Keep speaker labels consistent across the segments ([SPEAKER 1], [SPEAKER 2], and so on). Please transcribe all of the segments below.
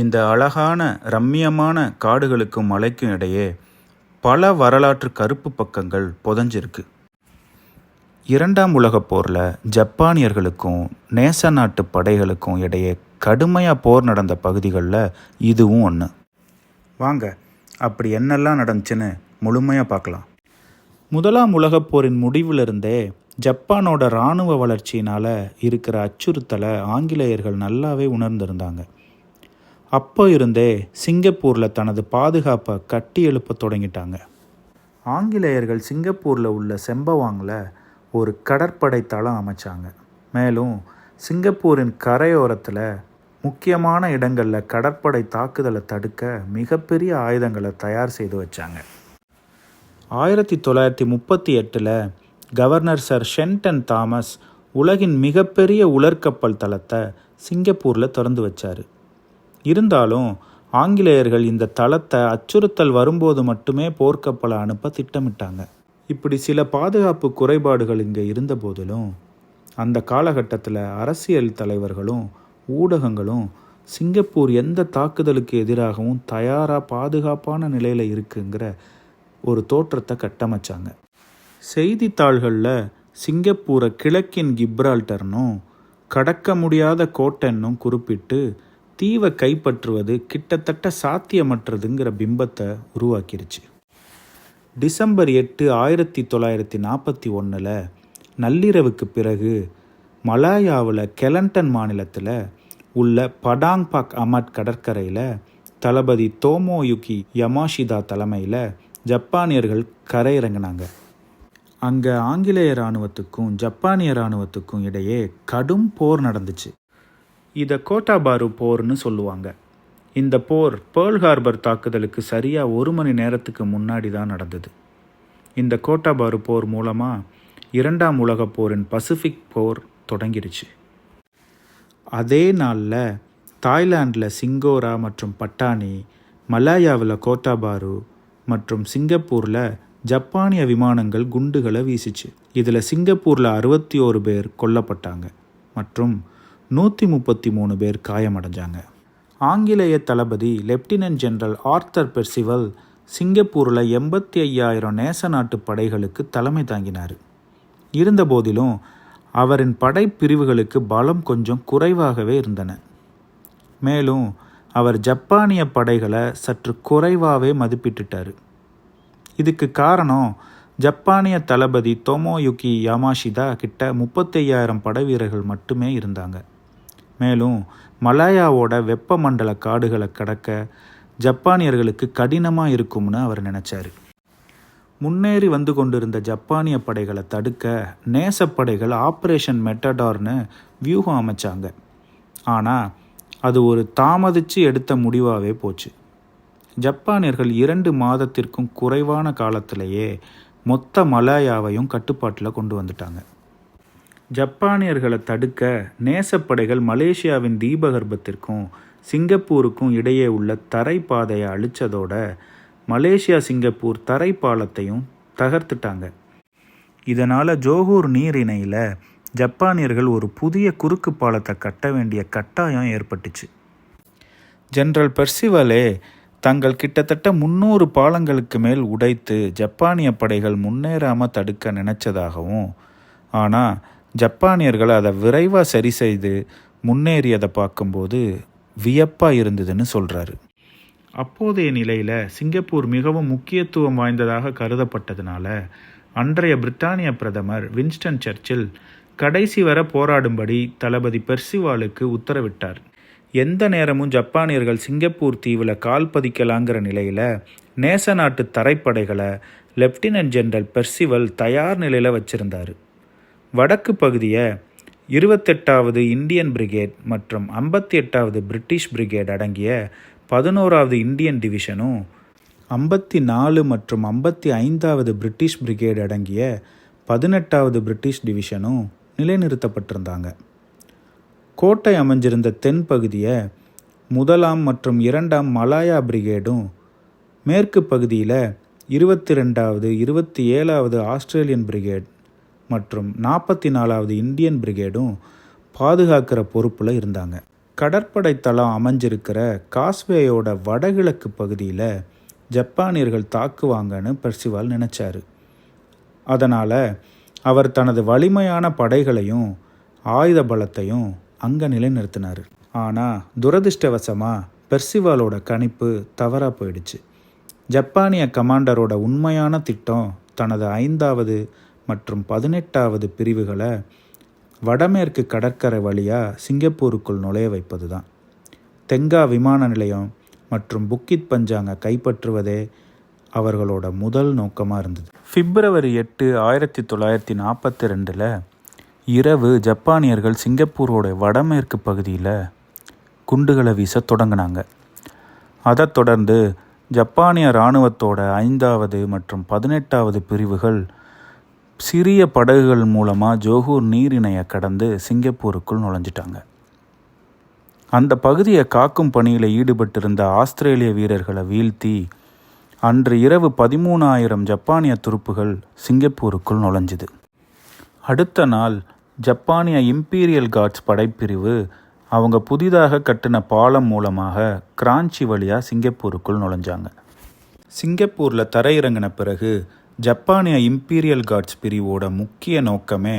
[SPEAKER 1] இந்த அழகான ரம்மியமான காடுகளுக்கும் மலைக்கும் இடையே பல வரலாற்று கருப்பு பக்கங்கள் புதஞ்சிருக்கு. இரண்டாம் உலகப் போரில் ஜப்பானியர்களுக்கும் நேச நாட்டு படைகளுக்கும் இடையே கடுமையாக போர் நடந்த பகுதிகளில் இதுவும் ஒன்று வாங்க அப்படி என்னெல்லாம் நடந்துச்சுன்னு முழுமையாக பார்க்கலாம். முதலாம் உலகப் போரின் முடிவிலிருந்தே ஜப்பானோட இராணுவ வளர்ச்சியினால் இருக்கிற அச்சுறுத்தலை ஆங்கிலேயர்கள் நல்லாவே உணர்ந்திருந்தாங்க. அப்போ இருந்தே சிங்கப்பூரில் தனது பாதுகாப்பை கட்டி எழுப்ப தொடங்கிட்டாங்க. ஆங்கிலேயர்கள் சிங்கப்பூரில் உள்ள செம்பவாங்கில் ஒரு கடற்படை தளம் அமைச்சாங்க. மேலும் சிங்கப்பூரின் கரையோரத்தில் முக்கியமான இடங்களில் கடற்படை தாக்குதலை தடுக்க மிகப்பெரிய ஆயுதங்களை தயார் செய்து வச்சாங்க. ஆயிரத்தி தொள்ளாயிரத்தி முப்பத்தி எட்டில் கவர்னர் சர் ஷென்டன் தாமஸ் உலகின் மிகப்பெரிய உலர்கப்பல் தளத்தை சிங்கப்பூரில் திறந்து வச்சார். இருந்தாலும் ஆங்கிலேயர்கள் இந்த தளத்தை அச்சுறுத்தல் வரும்போது மட்டுமே போர்க்கப்பலை அனுப்ப திட்டமிட்டாங்க. இப்படி சில பாதுகாப்பு குறைபாடுகள் இங்கே இருந்த போதிலும் அந்த காலகட்டத்தில் அரசியல் தலைவர்களும் ஊடகங்களும் சிங்கப்பூர் எந்த தாக்குதலுக்கு எதிராகவும் தயாராக பாதுகாப்பான நிலையில் இருக்குங்கிற ஒரு தோற்றத்தை கட்டமைச்சாங்க. செய்தித்தாள்களில் சிங்கப்பூரை கிழக்கின் கிப்ரால்டர்னும் கடக்க முடியாத கோட்டைன்னும் குறிப்பிட்டு தீவை கைப்பற்றுவது கிட்டத்தட்ட சாத்தியமற்றதுங்கிற பிம்பத்தை உருவாக்கிருச்சு. டிசம்பர் எட்டு ஆயிரத்தி தொள்ளாயிரத்தி நாற்பத்தி ஒன்றில் நள்ளிரவுக்கு பிறகு மலாயாவில் கெலண்டன் மாநிலத்தில் உள்ள படாங்பாக் அமட் கடற்கரையில் தளபதி தோமோயுகி யமாஷிதா தலைமையில் ஜப்பானியர்கள் கரையிறங்கினாங்க. அங்கே ஆங்கிலேய இராணுவத்துக்கும் ஜப்பானிய இராணுவத்துக்கும் இடையே கடும் போர் நடந்துச்சு. இதை கோட்டாபாரு போர்னு சொல்லுவாங்க. இந்த போர் பேர்ல் ஹார்பர் தாக்குதலுக்கு சரியாக ஒரு மணி நேரத்துக்கு முன்னாடி தான் நடந்தது. இந்த கோட்டாபாரு போர் மூலமாக இரண்டாம் உலகப் போரின் பசிபிக் போர் தொடங்கிருச்சு அதே நாளில் தாய்லாண்டில் சிங்கோரா மற்றும் பட்டானி மலாயாவில் கோட்டாபாரு மற்றும் சிங்கப்பூரில் ஜப்பானிய விமானங்கள் குண்டுகளை வீசிச்சு. இதில் சிங்கப்பூரில் அறுபத்தி ஓரு பேர் கொல்லப்பட்டாங்க. மற்றும் நூற்றி முப்பத்தி மூணு பேர் காயமடைஞ்சாங்க. ஆங்கிலேய தளபதி லெப்டினன்ட் ஜெனரல் ஆர்த்தர் பெர்சிவல் சிங்கப்பூரில் எண்பத்தி ஐயாயிரம் நேச நாட்டு படைகளுக்கு தலைமை தாங்கினார். இருந்தபோதிலும் அவரின் படைப்பிரிவுகளுக்கு பலம் கொஞ்சம் குறைவாகவே இருந்தன. மேலும் அவர் ஜப்பானிய படைகளை சற்று குறைவாகவே மதிப்பிட்டுட்டார். இதுக்கு காரணம் ஜப்பானிய தளபதி தொமோயுகி யாமாஷிதா கிட்ட முப்பத்தையாயிரம் படை வீரர்கள் மட்டுமே இருந்தாங்க. மேலும் மலாயாவோட வெப்பமண்டல காடுகளை கடக்க ஜப்பானியர்களுக்கு கடினமாக இருக்கும்னு அவர் நினச்சாரு. முன்னேறி வந்து கொண்டிருந்த ஜப்பானிய படைகளை தடுக்க நேசப்படைகள் ஆப்ரேஷன் மெட்டடார்னு வியூகம் அமைச்சாங்க. ஆனால் அது ஒரு தாமதித்து எடுத்த முடிவாகவே போச்சு. ஜப்பானியர்கள் இரண்டு மாதத்திற்கும் குறைவான காலத்திலேயே மொத்த மலாயாவையும் கட்டுப்பாட்டில் கொண்டு வந்துட்டாங்க. ஜப்பானியர்களை தடுக்க நேசப்படைகள் மலேசியாவின் தீபகற்பத்திற்கும் சிங்கப்பூருக்கும் இடையே உள்ள தரைப்பாதையை அழிச்சதோட மலேசியா சிங்கப்பூர் தரைப்பாலத்தையும் தகர்த்துட்டாங்க. இதனால் ஜோகூர் நீர் இணையில் ஜப்பானியர்கள் ஒரு புதிய குறுக்கு பாலத்தை கட்ட வேண்டிய கட்டாயம் ஏற்பட்டுச்சு. ஜெனரல் பெர்சிவலே தங்கள் கிட்டத்தட்ட முன்னூறு பாலங்களுக்கு மேல் உடைத்து ஜப்பானிய படைகள் முன்னேறாமல் தடுக்க நினச்சதாகவும் ஆனால் ஜப்பானியர்கள் அதை விரைவாக சரி செய்து முன்னேறியதை பார்க்கும்போது வியப்பாக இருந்ததுன்னு சொல்கிறாரு அப்போதைய நிலையில் சிங்கப்பூர் மிகவும் முக்கியத்துவம் வாய்ந்ததாக கருதப்பட்டதுனால அன்றைய பிரிட்டானிய பிரதமர் வின்ஸ்டன் சர்ச்சில் கடைசி வர போராடும்படி தளபதி பெர்சிவாலுக்கு உத்தரவிட்டார். எந்த நேரமும் ஜப்பானியர்கள் சிங்கப்பூர் தீவில் கால் பதிக்கலாங்கிற நிலையில் நேச நாட்டு தரைப்படைகளை லெப்டினன்ட் ஜெனரல் பெர்சிவல் தயார் நிலையில் வச்சிருந்தார். வடக்கு பகுதியை இருபத்தெட்டாவது இந்தியன் பிரிகேட் மற்றும் ஐம்பத்தி எட்டாவது பிரிட்டிஷ் பிரிகேட் அடங்கிய பதினோராவது இந்தியன் டிவிஷனும் ஐம்பத்தி நாலு மற்றும் ஐம்பத்தி ஐந்தாவது பிரிட்டிஷ் பிரிகேட் அடங்கிய பதினெட்டாவது பிரிட்டிஷ் டிவிஷனும் நிலைநிறுத்தப்பட்டிருந்தாங்க. கோட்டை அமைஞ்சிருந்த தென் பகுதியை முதலாம் மற்றும் இரண்டாம் மலாயா பிரிகேடும் மேற்கு பகுதியில் இருபத்தி ரெண்டாவது இருபத்தி ஏழாவது ஆஸ்திரேலியன் பிரிகேட் மற்றும் நாற்பத்தி நாலாவது இந்தியன் பிரிகேடும் பாதுகாக்கிற பொறுப்பில் இருந்தாங்க. கடற்படை தளம் அமைஞ்சிருக்கிற காஸ்வேயோட வடகிழக்கு பகுதியில் ஜப்பானியர்கள் தாக்குவாங்கன்னு பெர்சிவால் நினச்சாரு. அதனால் அவர் தனது வலிமையான படைகளையும் ஆயுத பலத்தையும் அங்கே நிலைநிறுத்தினார். ஆனால் துரதிர்ஷ்டவசமாக பெர்சிவாலோட கணிப்பு தவறாக போயிடுச்சு. ஜப்பானிய கமாண்டரோட உண்மையான திட்டம் தனது ஐந்தாவது மற்றும் பதினெட்டாவது பிரிவுகளை வடமேற்கு கடற்கரை வழியாக சிங்கப்பூருக்குள் நுழைய வைப்பது தான் தெங்கா விமான நிலையம் மற்றும் புக்கித் பஞ்சாங்க கைப்பற்றுவதே அவர்களோட முதல் நோக்கமாக இருந்தது. பிப்ரவரி எட்டு ஆயிரத்தி தொள்ளாயிரத்தி நாற்பத்தி ரெண்டில் இரவு ஜப்பானியர்கள் சிங்கப்பூரோட வடமேற்கு பகுதியில் குண்டுகளை வீச தொடங்கினாங்க. அதைத் தொடர்ந்து ஜப்பானிய இராணுவத்தோட ஐந்தாவது மற்றும் பதினெட்டாவது பிரிவுகள் சிறிய படகுகள் மூலமாக ஜோகூர் நீரிணையை கடந்து சிங்கப்பூருக்குள் நுழைஞ்சிட்டாங்க. அந்த பகுதியை காக்கும் பணியில் ஈடுபட்டிருந்த ஆஸ்திரேலிய வீரர்களை வீழ்த்தி அன்று இரவு பதிமூணாயிரம் ஜப்பானிய துருப்புகள் சிங்கப்பூருக்குள் நுழைஞ்சுது. அடுத்த நாள் ஜப்பானிய இம்பீரியல் கார்ட்ஸ் படைப்பிரிவு அவங்க புதிதாக கட்டின பாலம் மூலமாக கிராஞ்சி வழியாக சிங்கப்பூருக்குள் நுழைஞ்சாங்க. சிங்கப்பூரில் தரையிறங்கின பிறகு ஜப்பானிய இம்பீரியல் கார்ட்ஸ் பிரிவோட முக்கிய நோக்கமே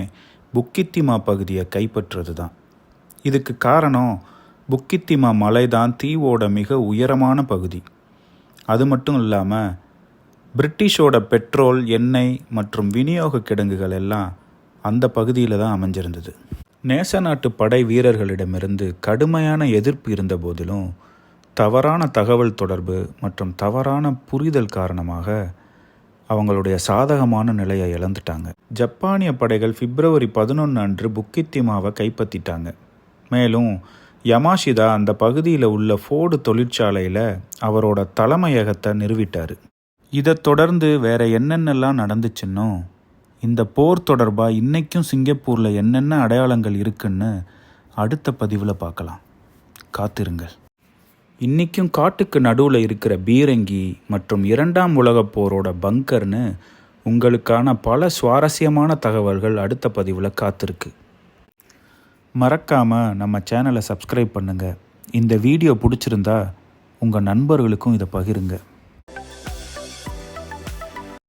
[SPEAKER 1] புக்கித்திமா பகுதியை கைப்பற்றுறது தான் இதுக்கு காரணம் புக்கித்திமா மலை தான் தீவோட மிக உயரமான பகுதி. அது மட்டும் இல்லாமல் பிரிட்டிஷோட பெட்ரோல் எண்ணெய் மற்றும் விநியோக கிடங்குகள் எல்லாம் அந்த பகுதியில் தான் அமைஞ்சிருந்தது. நேச நாட்டு படை வீரர்களிடமிருந்து கடுமையான எதிர்ப்பு இருந்த போதிலும் தவறான தகவல் தொடர்பு மற்றும் தவறான புரிதல் காரணமாக அவங்களுடைய சாதகமான நிலையை இழந்துட்டாங்க. ஜப்பானிய படைகள் பிப்ரவரி பதினொன்று அன்று புக்கித்திமாவை கைப்பற்றிட்டாங்க. மேலும் யமாஷிதா அந்த பகுதியில் உள்ள ஃபோர்டு தொழிற்சாலையில் அவரோட தலைமையகத்தை நிறுவிட்டார். இதைத் தொடர்ந்து வேற என்னென்னலாம் நடந்துச்சுன்னோ இந்த போர் தொடர்பாக இன்றைக்கும் சிங்கப்பூரில் என்னென்ன அடையாளங்கள் இருக்குன்னு அடுத்த பதிவில் பார்க்கலாம். காத்திருங்கள். இன்றைக்கும் காட்டுக்கு நடுவில் இருக்கிற பீரங்கி மற்றும் இரண்டாம் உலகப் போரோட பங்கர்னு உங்களுக்கான பல சுவாரஸ்யமான தகவல்கள் அடுத்த பதிவில் காத்திருக்கு. மறக்காமல் நம்ம சேனலை சப்ஸ்கிரைப் பண்ணுங்கள் இந்த வீடியோ பிடிச்சிருந்தா உங்கள் நண்பர்களுக்கும் இதை பகிருங்க.